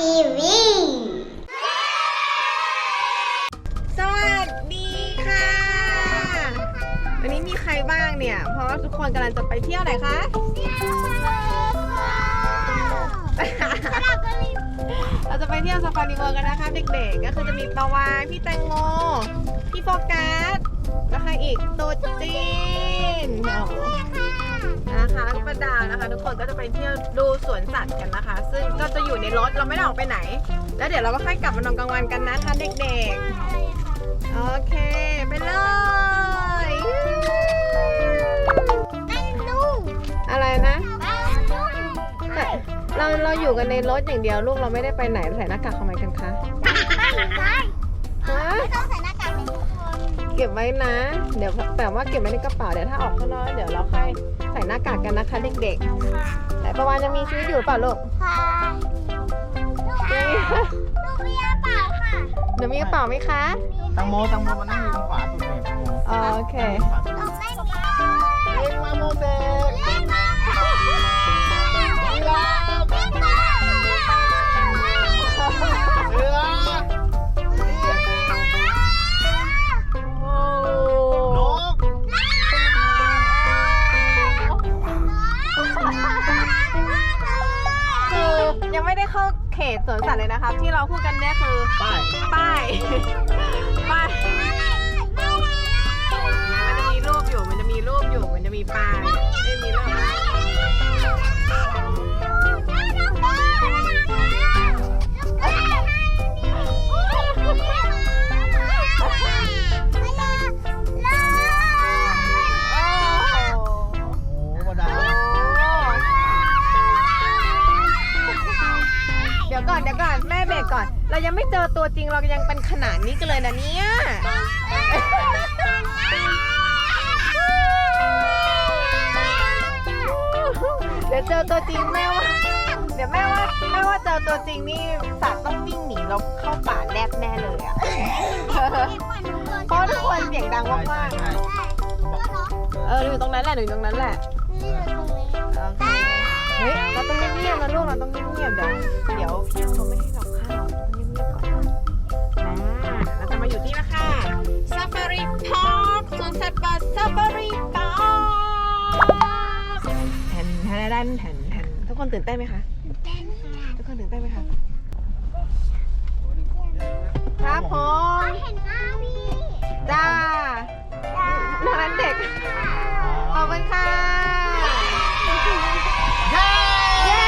ทีวี สวัสดีค่ะ วันนี้มีใครบ้างเนี่ย เพราะว่าทุกคนกำลังจะไปเที่ยวไหนคะเราจะไปเที่ยวซาฟารีเวิร์กันนะคะเด็กๆ ก็คือจะมีปาวานพี่แตงโม พี่โฟกัสแล้วใครอีกตุ๊ดจีน นะคะแล้วก็ประดาวนะคะ ทุกคนก็จะไปเที่ยวดูสวนสัตว์กันนะคะ ซึ่งก็จะอยู่ในรถเราไม่ได้ออกไปไหน แล้วเดี๋ยวเราก็ค่อยกลับมานอนกลางวันกันนะคะเด็กๆ โอเค ไปเลยอะไรนะแต่เราเราอยู่กันในรถอย่างเดียวลูกเราไม่ได้ไปไหนใส่หน้ากากทำไมกันคะฮะเก็บไว้นะ เดี๋ยวแต่ว่าเก็บไว้ในกระเป๋าเดี๋ยวถ้าออกข้างนอกเดี๋ยวเราค่อยใส่หน้ากากกันนะคะเด็กๆ แต่ประวานยังมีชีวิตอยู่หรือเปล่าลูกยังมีเดี๋ยวมีกระเป๋าไหมคะ ตังโมตังโมมานั่งอยู่ตรงขวาสุดเลยตังโมโอเคเยังไม่เจอตัวจริงเรายังเป็นขนาดนี้กันเลยนะเนี่ยเดี๋ยวเจอตัวจริงแม่ว่าเดี๋ยวแม่ว่าแม่ว่าเจอตัวจริงนี่สัตว์ต้องวิ่งหนีเราเข้าป่าแนบแน่เลยอะเพราะทุกคนเสียงดังใช่มากใช่ใช่ๆเอออยู่ตรงนั้นแหละหนูอยู่ตรงนั้นแหละโอเคเฮ้ยเราต้องเงียบๆนะลูกเราต้องเงียบๆเดี๋ยวเดี๋ยวเขาไม่ให้เรา นแทนแทนแทนแทนทุกคนตื่นเต้นไหมคะทุกคนตื่นเต้นไหมคะครับผมจ้าน้องนั้นเด็กขอบคุณค่ะเย้เย้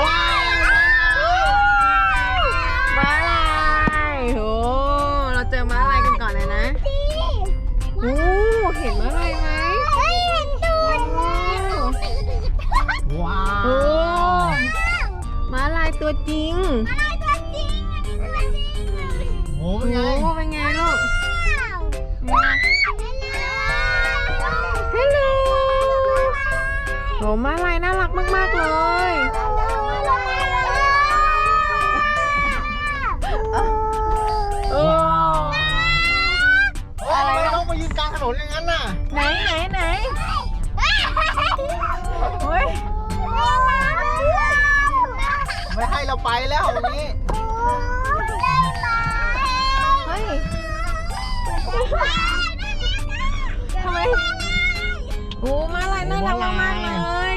ว้าวม้าลายโหเราเจอม้าลายกันก่อนเลยนะโอ้เห็นม้าลายไหมว้าโอ้วม้าลายตัวจริงโอ้โอ้เป็นไงเป็นไงลูกฮัลโหลโหม้าลายน่ารักมาก ๆ เลย ไม่ให้เราไปแล้วอย่างนี้ เฮ้ยทำไมโอ้มาลายน่ารักมากๆเลย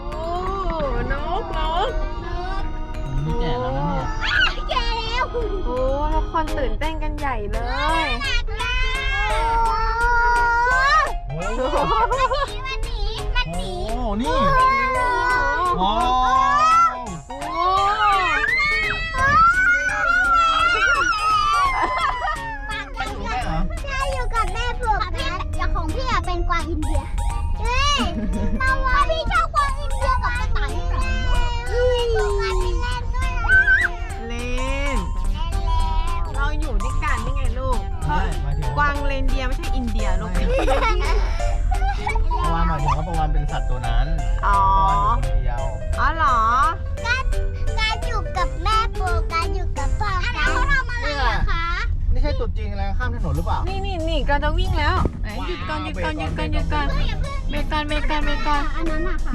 โอ้นกนกนี่แก่แล้วนะเนี่ยโอ้ทุกคนตื่นเต้นกันใหญ่เลย โอ้โหโอ้โหโอ้โหนี่ โ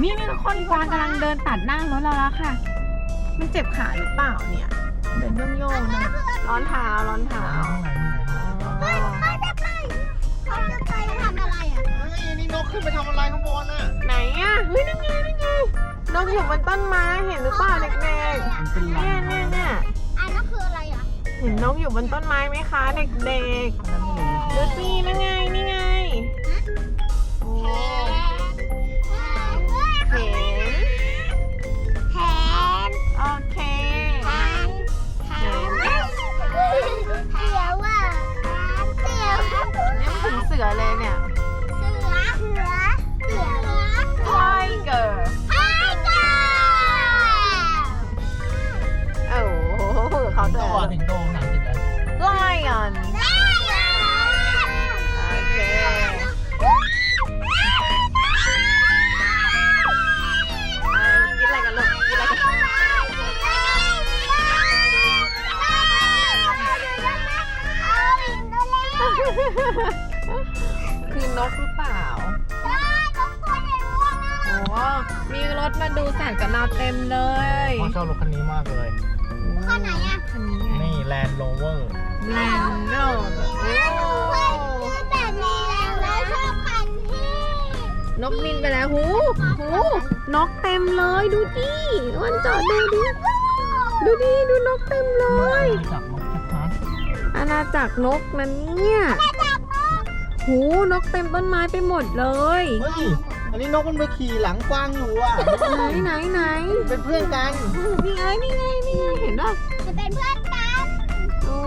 นนั้นอะค่ะนี่นี่ทุกคนกวางกำลังเดินตัดหน้ารถเราแล้วค่ะ มันเจ็บขาหรือเปล่าเนี่ย เดินโยงๆนะร้อนเท้าร้อนเท้าเฮ้ยเขาจะไปเขาจะไปทำอะไรอะเฮ้ยนี่นกขึ้นไปทำอะไรข้างบนน่ะไหนอะเฮ้ยนั่นไงนั่นไงนกอยู่บนต้นไม้เห็นหรือเปล่าเด็กมันเป็นๆรัเนี่ยงเนี่ยเนี่ยอันนั้นคืออะไรอะเห็นนกอยู่บนต้นไม้ไหมคะ เด็กนั่นไม่รู้ๆดูสินั่นไงนี่ไงโอ้ มีรถมาดูสัตว์กับเราเต็มเลยพ่อชอบรถคันนี้มากเลยคันไหนอะคันนี้ไงนี่ Land Rover แลนด์โรดโอ้แบบนี้แล้วชอบคันที่นกบินไปแล้วหูหูนกเต็มเลยดูดิวันจอดดูดิดูดิดูนกเต็มเลยจับนกชัดอาณาจักรนกนั่นเนี่ยหูนกเต็มต้นไม้ไปหมดเลยๆเฮ้ย อันนี้นกมันไปขี่หลังกว้างอยู่อะ ไหนไหนไหนเป็นเพื่อนกัน นี่ไงนี่ไงนี่ไงเห็นป่ะจะเป็นเพื่อนกันโอ้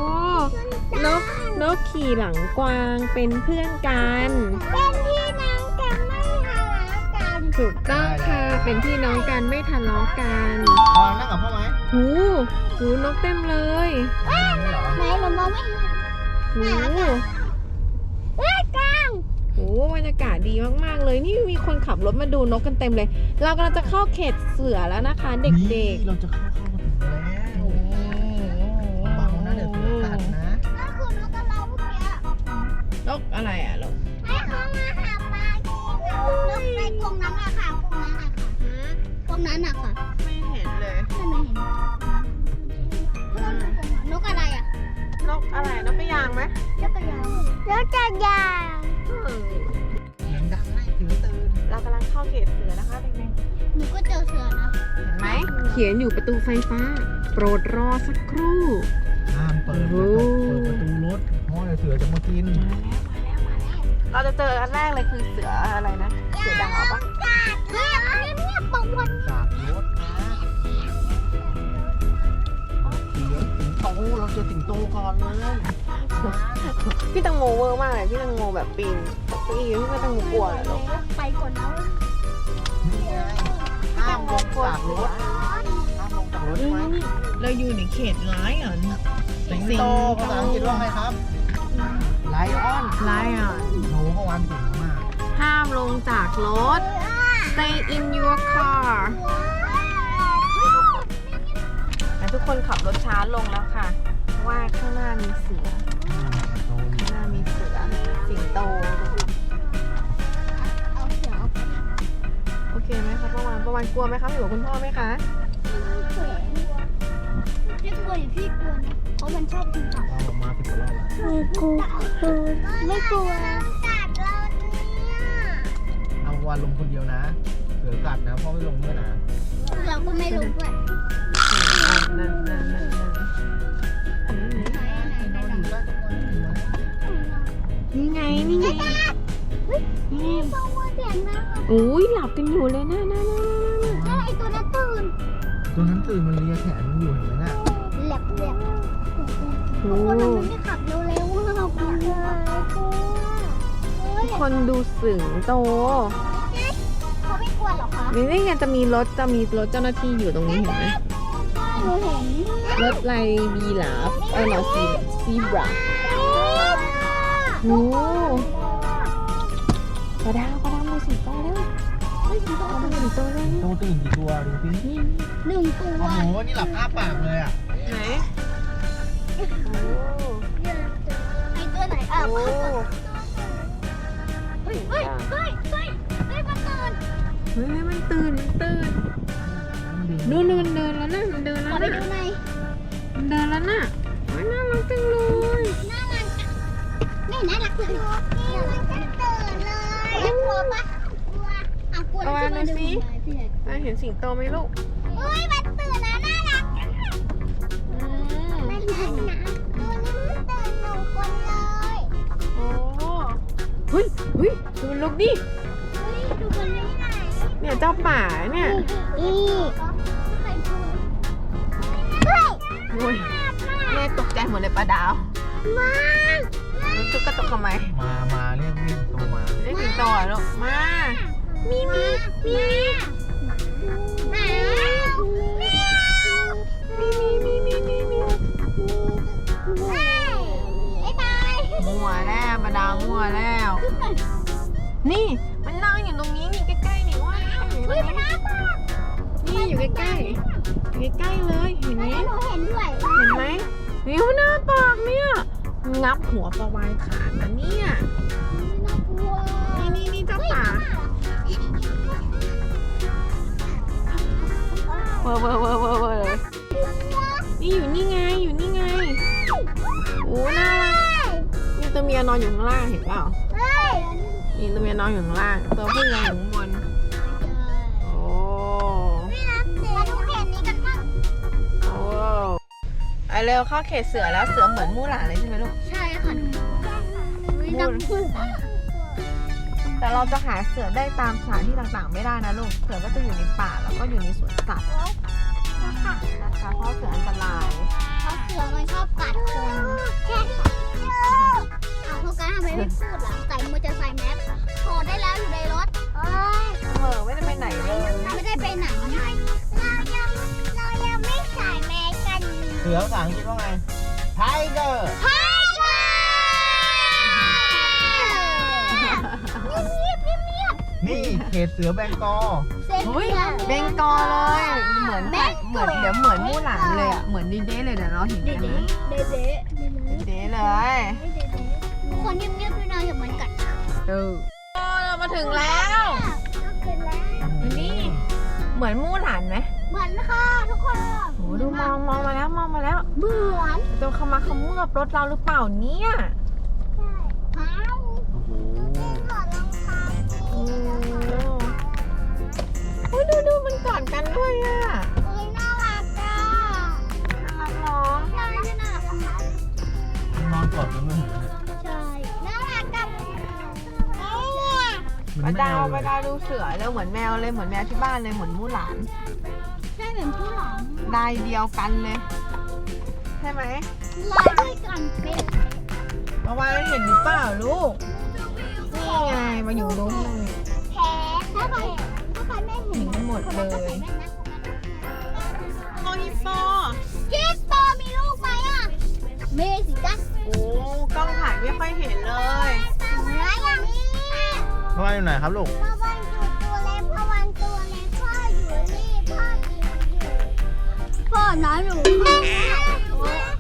นกนกขี่หลังกวางเป็นเพื่อนกัน เป็นพี่น้องกันไม่ทะเลาะกันถูกต้องค่ะเป็นพี่น้องกันไม่ทะเลาะกันพอนั่งกับพ่อไหมหูหูนกเต็มเลยนี่เหรอไหนเรามองไม่เห็นหูเฮ้ยกลางหู บรรยากาศดีมากๆ เลย นี่มีคนขับรถมาดูนกกันเต็มเลย เรากำลังจะเข้าเขตเสือแล้วนะคะ เด็กนี่เราจะเข้าเข้ามาถึงแล้วเบานะเดี๋ยวเสือกัดนะนั่นคือนกกระเราเมื่อกี้ๆนกอะไรอะลูกให้เขามาหาปลากินนกในกรงนั้นอะค่ะกรงนั้นอะค่ะกรงนั้นอะค่ะไม่เห็นเลยไม่ไม่เห็นนกอะไรอะนกอะไรนกกระยางไหมนกกระยางนกกระยาง เรากำลังเข้าเขตเสือนะคะเด็กหนูก็เจอเสือนะๆเห็นไหมเขียนอยู่ประตูไฟฟ้า โปรดรอสักครู่ ห้ามเปิดกระจกเปิดประตูรถเพราะเดี๋ยวเสือจะมากินเราจะเจออันแรกเลยคือเสืออะไรนะ เสือดาวปะเฮ้ยอันนี้เนี่ยประวัติจากรถนะเสือสิงโตเราเจอสิงโตก่อนเลยพี่ตังโมเวอร์มากเลยพี่ตังโมแบบปีนตกเก้าอี้พี่ตังโมกลัวเหรอลูกไปก่อนนะนี่ไง ห้ามลงจากรถห้ามลงจากรถใช่ไหมเราอยู่ในเขตร้ายอะสิงโตภาษาอังกฤษว่าไงครับไลออนร้ายอะโหเมื่อวานเก่งมากห้ามลงจากรถ Stay in your car แต่ทุกคนขับรถช้าลงแล้วค่ะเพราะว่าข้างหน้ามีเสือโตอยู่ข้างหน้ามีเสือ สิงโต เคไหมคะประวานประวานกลัวไหมคะอยู่กับคุณพ่อไหมคะแขวนพี่กลัวหรือพี่กลัวนะเพราะมันชอบกินตับเอาออกมาสิบกว่ารอบแล้วไม่กลัวไม่กลัวกัดเราเนี่ยเอาวันลงคนเดียวนะ เสือกัดนะพ่อไม่ลงด้วยนะเราก็ไม่รู้ด้วยนั่นนั่นนั่นนั่นนี่ไงนี่ไงนี่ตัวว่าเสียงนะ อุ้ยหลับกันอยู่เลยนะนะนะแล้วไอ้ตัวนั้นตื่นตัวนั้นตื่นมันเลียแขนมันอยู่เห็นไหมน่ะแหลกแหลกโอ้คนนั้นไม่ขับเร็วๆเรากลัวกลัวเฮ้ยคนดูสิงโตเขาไม่กลัวหรอคะนี่นี่ไงจะมีรถจะมีรถเจ้าหน้าที่อยู่ตรงนี้เห็นไหมหนูเห็นรถไลบีหลาฟเออหนอซีซีบราโอ้กระดาวกระดาว กี่ตัวแล้วเนี่ดูตื่นกี่ตัวดูสิหนึ่งตัวโอ้โห นี่หลับอ้าปากเลยอะ ไหนโอ้ไอตัวไหนอะโอ้เฮ้ยเฮ้ยเฮ้ยเฮ้ยเฮ้ยมันตื่นเฮ้ยมันตื่นตื่นนู่นนู่นเดินแล้วนะมันเดินแล้อวไปดูหน เอกอะเห็นสิงโตไหมลูกเฮ้ยมันตื่นแล้วน่ารักอะอืมมันน่ารักตัวนี้มันตื่นหนึ่งคนเลยโอ้เฮ้ยเฮ้ยดูมันลุกดิเฮ้ยดูคนนี้หน่อยเนี่ยเจ้าป่าเนี่ยอีเฮ้ยโอ้ยแม่ตกใจหมดเลยปลาดาวมาแล้วจุกกระตกทำไมมามาเรียกวิ่งโตมาเรียกสิงโตเหรอลูกมามีมีมี ปลาดาวมั่วแล้วนี่มันนั่งอยู่ตรงนี้นี่ใกล้ๆนี่ว่าอยู่ตรเฮ้ยงมันนี้น่าปากนี่อยู่ใกล้ๆอยู่ใกล้ๆเลยเห็นไหมหนูเห็นด้วยเห็นไหมวิวหน้าปากเนี่ย งับหัวปลาวานขาดนะเนี่ย น่ากลัวนี่นี่นี่เจ้าป่าเวอร์เวอร์เวอร์เวอร์เวอร์เลยนี่อยู่นี่ไง อยู่ เมียนอนอยู่ข้างล่างเห็นเปล่าเฮ้ยนี่ตัวเมียนอนอยู่ข้างล่างตัวผู้นอนอยู่ข้างบนโอ้ไม่รับเสียดูแผ่นนี้กันบ้างโอ้ไอเร็วเข้าเขตเสือแล้วเสือเหมือนมู่หลานเลยใช่ไหมลูกใช่ค่ะวินักพูดแต่เราจะหาเสือได้ตามสถานที่ต่างๆ ไม่ได้นะลูก เสือก็จะอยู่ในป่าแล้วก็อยู่ในสวนสัตว์นะคะเพราะเสืออันตราย เพราะเสือมันชอบกัดคนแค่นี้เอา โฟกัสทำไมไม่พูดล่ะใส่มือจะใส่แมสพอได้แล้วอยู่ในรถเอ้ยเออไม่ได้ไปไหนเลย ไม่ได้ไปไหนเรายังเรายังไม่ใส่แมสกันเสือภาษาอังกฤษว่าไง ไทเกอร์ไทเกอร์เงียบเงียบเงียบนี่เขตเสือแบงกอลเซ็นเฮ้ยเบงกอลเลยเหมือนแบบเหมือนเดี๋ยวเหมือนมู่หลานเลยอะเหมือนดีเด้เลยเดี๋ยวเราเห็นเดกันเดนะเดเดดีเด้เลย คนเงียบๆด้วยนะอย่าเหมือนกัดเออโอ้เรามาถึงแล้วถึงแล้วนี่ เหมือนมู่หลานไหมเหมือนค่ะทุกคนโอ้ดูมองมองมาแล้วมองมาแล้วเหมือนจะเข้ามาขมือบรถเราหรือเปล่าเนี่ยใช่เท้าโอ้โหถอดรองเท้าโอ้โอ้ยดูดูมันกอดกันด้วยอะเอ้ยน่ารักอะน่ารักเนาะน่ารักน่ารักนอนกอดกันเลย เหมืปอนลาแมดาววปเลลายดาวดูเสือเลยเหมือนแมวเลยเหมือนแมวที่บ้านเลยเหมือนมู่หลานใช่เหมือนผู้หลังลายเดียวกันเลย ใช่ไหมลายด้วยกันเป็นเมื่อวานเห็นหรือเปล่าลูกนี่ไงมาอยู่ตรงนี้แพ้ถ้าใครถ้าใครไม่ พ่ออยู่ไหนครับลูกพระวันอยู่ตัวเล็กพระวันตัวเล็กพ่ออยู่นี่พ่อกินอยู่พ่อน้อยหนูพ่อ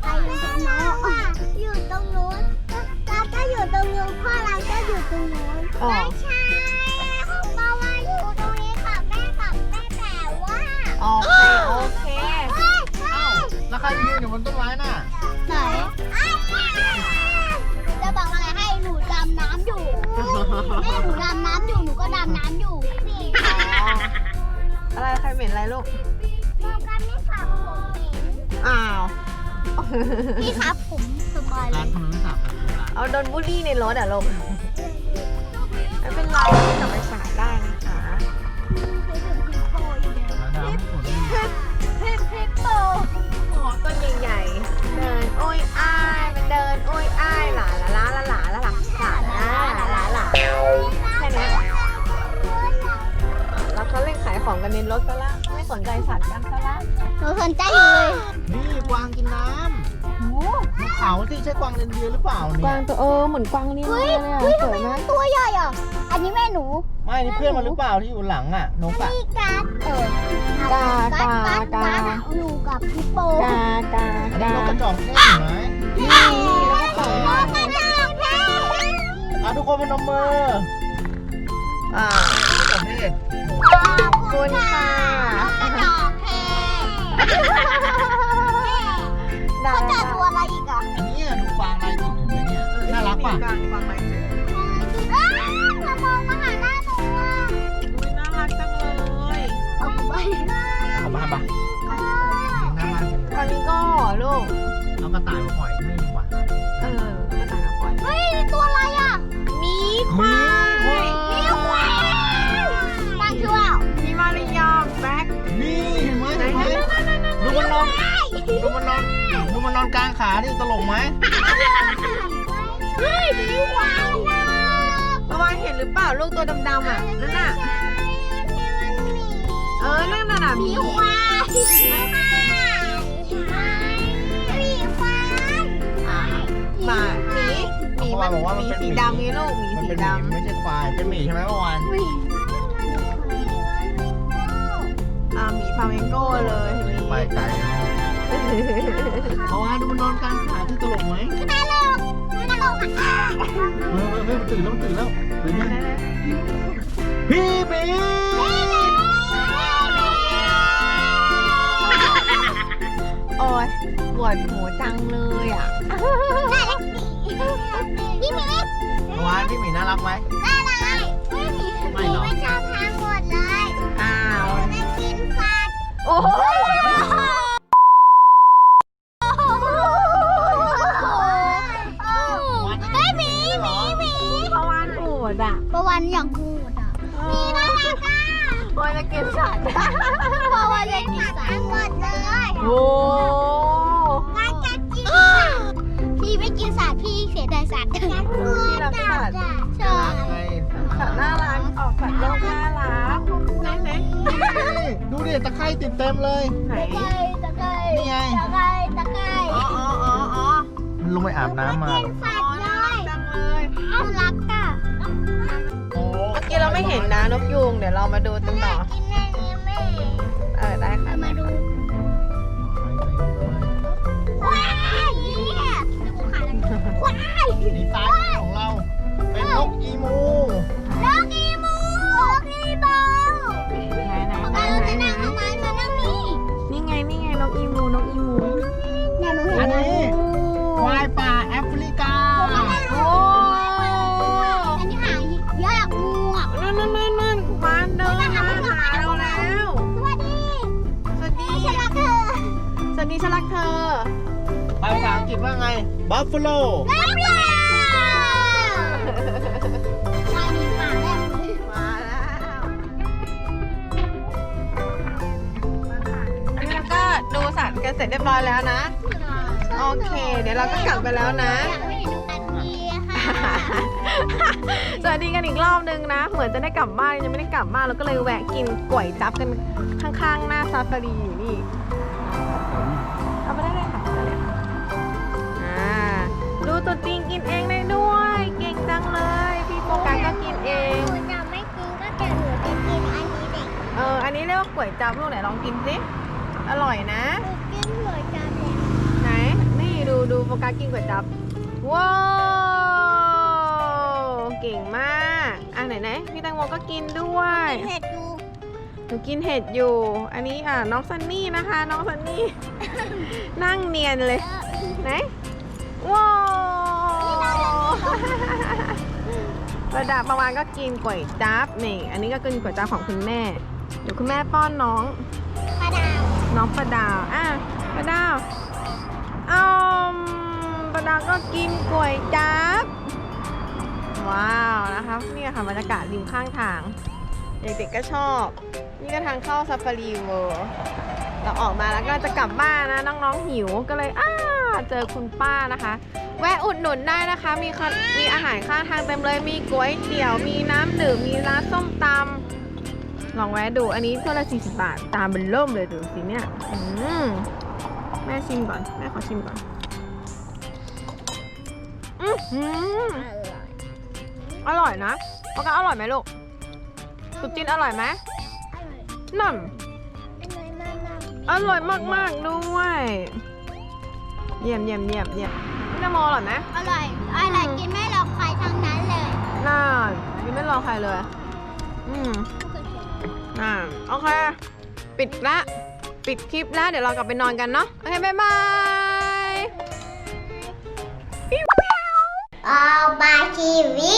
ไปอยู่ตรงโน้นอยู่ตรงนู้นเราก็อยู่ตรงนู้นพ่อเราก็อยู่ตรงนู้นอ๋อไม่ใช่พระวันอยู่ตรงนี้กับแม่กับแม่แต่ว่าโอเคโอเคเฮ้ยเฮ้ยแล้วใครยืนอยู่บนต้นไม้น่ะไหนจะำอยู่หนูก็ดำน้ำอยู่อะไรใครเหม็นอะไรลูกโฟกัสไม่ขับผมเหม็นอ้าว พี่ครับผมสบายเลร้านยทำไมไม่สาบแบบนี้ล่ะเอาโดนบูลลี่ในรถอะลูกไม่เป็นไรกลับไปสายได้นะคะร้านดาวไม่กดนี่พริบพริบโตหัวต้นใหญ่ๆ เดินโอ้ยอ้ายมันเดินโอ้ย ขายของกันในรถซะละไม่สนใจสัตว์กันซะละหนูสนใจอยู่เลยนี่กวางกินน้ำภูเขาสิใช่กวางเรนเดียร์หรือเปล่ากเนี่วายงตัวเออเหมือนกวางเลี้ยงเฮ้ยเลยอะเฮ้ยสทำวไมยมัมากนตัวใหญ่อะ อันนี้แม่หนูไม่นี่เพื่อนมันหรือเปล่าที่อยู่หลังอะนกอะพี่กัดเออกากากัดกากัดหนูกับพี่โปกากาอันนี้กานกกระจอกเทศเห็นไหมนี่แล้วก็ต่อยโอ้กระจอกเทศอะทุกคนพนมมืออ่ากระจอกเทศศขอบ คุณค่ะกระจอกเทได้เขาจะได้ตัวอะไรอีกอะอันนี้ดูกวางลายจุดเห็นไหมเนี่ยน่ารักป่ะกลางกลางไรเจออ้าวมามองมาหาหน้าหนูอะอุ๊ยน่ารักจังเลยเอาไปเอาบ้านปะหน้าบ้านตอนนี้ก็ลูกเอากระต่ายมาปล่อยไม่ ดูมันนอนดูมันนอนกลางขาดิตลกไหมเฮ้ยมีควายนะเมื่อวานเห็นหรือเปล่าลูกตัวดำๆอะนั่นน่ะเออนั่นน่ะน่ะมีควายมีควายมีควาหมาหมีหมีมันมีสีดำไงลูกหมีสีดำไม่ใช่ควายเป็นหมีใช่ไหมเมื่อวานอ่าหมีฟาเมงโก้เลยไปไกลนะ เมื่อวานดูมันนอนกลางขาที่ตลกไหมตลกตลกอะเออเออเออมันตื่นแล้วมันตื่นแล้วตื่นยังพี่บีโอ้ยปวดหัวจังเลยอะพี่หมีเมื่อวานพี่หมีน่ารักไหมได้เลยพี่หมีหมีไม่ชอบทานหมดเลยอ้าวไม่กินสัตว์โอ้โเต็มเลย ไหนตะไคร้นี่ไง ตะไคร้ตะไคร้อ๋ออ๋ออ๋ออ๋อมันลงไปอาบน้ำมากินสัตว์เลน่ารักยจังเลยน่ารักอะโอ้เมื่อกี้เราไม่เห็นนะนกยูงเดี๋ยวเรามาดูกันต่อกินแม่นี้แม่เออได้ค่ะมาดูควายเนี่ยดูขาแล้วควายนี่ซ้ายของเรา เป็นนกอีมู สวัสดีฉันรักเธอภาษาอังกฤษว่าไงบัฟฟาโลรักเธอชายมีปากแลบมือมาแล้วอันนี้เราก็ดูสัตว์กันเสร็จเรียบร้อยแล้วนะ โอเค เดี๋ยวเราก็กลับไปแล้วนะ อยากให้ดูกันดีค่ะสวัสดีกันอีกรอบนึงนะ เหมือนจะได้กลับบ้านยังไม่ได้กลับบ้านเราก็เลยแวะกินก๋วยจั๊บกันข้างๆ หน้าซาฟารีอยู่ กว่าก๋วยจั๊บลูกไหนลองกินสิ อร่อยนะหนูกินหัวจับแล้วไหน นี่ดูดูโฟกัสกินก๋วยจั๊บว้าวเก่งมากอะไหนไหนพี่แตงโมก็กินด้วย เห็ดดูหนูกินเห็ดอยู่ อันนี้อะน้องซันนี่นะคะ น้องซันนี่ นั่งเนียนเลย ไหนว้าวประดับประวานก็กินก๋วยจั๊บนี่ อันนี้ก็กินก๋วยจั๊บของคุณแม่ เดี๋ยวคุณแม่ป้อนน้อง ปลาดาวน้องประดาว อะประดาวอืมประดาวก็กินก๋วยจั๊บ ว้าวนะคะนี่ค่ะบรรยากาศริมข้างทาง เด็กๆก็ชอบ นี่ก็ทางเข้าซาฟารีเวิร์เราออกมาแล้วก็จะกลับบ้านนะน้องๆหิวก็เลยอ้าเจอคุณป้านะคะ แวะอุดหนุนได้นะคะ มีขนมีอาหารข้างทางเต็มเลยมีก๋วยเตี๋ยวมีน้ำดื่มมีร้านส้มตำ ลองแวะดูอันนี้ถ้วยละ40บาท ตามเป็นเริ่มเลยดูสิเนี่ยอืมแม่ชิมก่อน แม่ขอชิมก่อนอือหืออร่อยนะปากกาอร่อยไหมลูกตุ๊จินอร่อยไหมนั่นอร่อยมากๆด้วย เยี่ยมเยี่ยมเยี่ยมเยี่ยมพี่นโมอร่อยไหมอร่อย อร่อยกินไม่หลอกใครทั้งนั้นเลยน่ากินไม่รอใครเลย อืมโอ่าโอเค ปิดละ ปิดคลิปแล้ว เดี๋ยวเรากลับไปนอนกันเนาะ โอเค บ๊ายบายออบาทีวี